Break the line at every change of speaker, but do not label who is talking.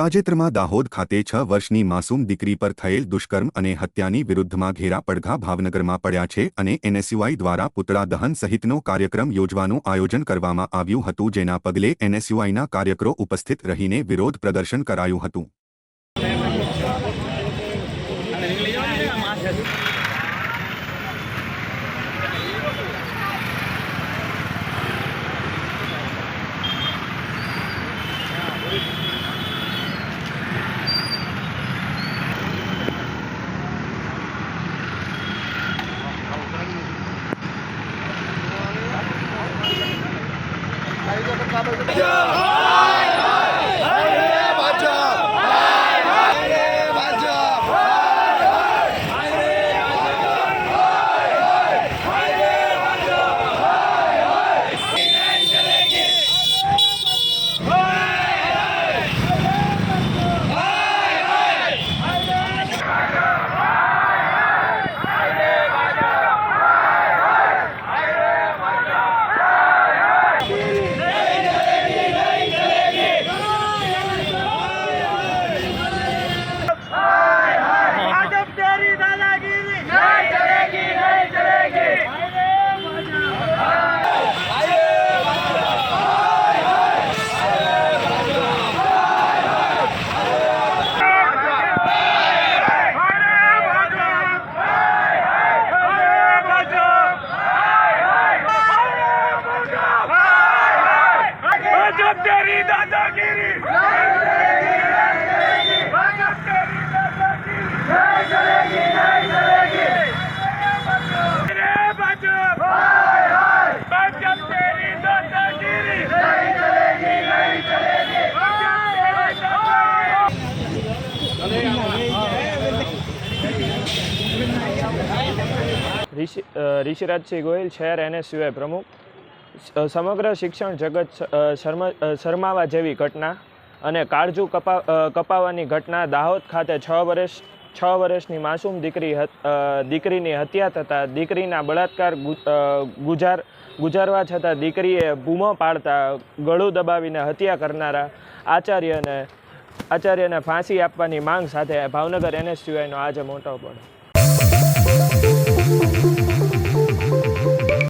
તાજેતરમાં દાહોદ ખાતે છ વર્ષની માસૂમ દીકરી પર થયેલ દુષ્કર્મ અને હત્યાની વિરુદ્ધમાં ઘેરા પડઘા ભાવનગરમાં પડ્યા છે અને એનએસયુઆઈ દ્વારા પુતળા દહન સહિતનો કાર્યક્રમ યોજવાનું આયોજન કરવામાં આવ્યું હતું જેના પગલે એનએસયુઆઈના કાર્યકરો ઉપસ્થિત રહીને વિરોધ પ્રદર્શન કરાયું હતું.
Yeah. दादागिरी नहीं चलेगी नहीं चलेगी भाजप तेरी दादागिरी
ઋષિ અ, ઋષિરાજસિંહ ગોહિલ શહેર એનએસયુઆઈ પ્રમુખ સ- સમગ્ર શિક્ષણ જગત શરમાવા જેવી ઘટના અને કાળજુ કપા કપાવાની ઘટના દાહોદ ખાતે છ વર્ષ, છ વર્ષની માસૂમ દીકરી દીકરીની હત્યા થતાં દીકરીના બળાત્કાર ગુજાર, ગુજારવા છતાં દીકરીએ બૂમો પાડતા ગળું દબાવીને હત્યા કરનારા આચાર્યને આચાર્યને ફાંસી આપવાની માંગ સાથે ભાવનગર એનએસયુઆઈનો આજે મોટો પડો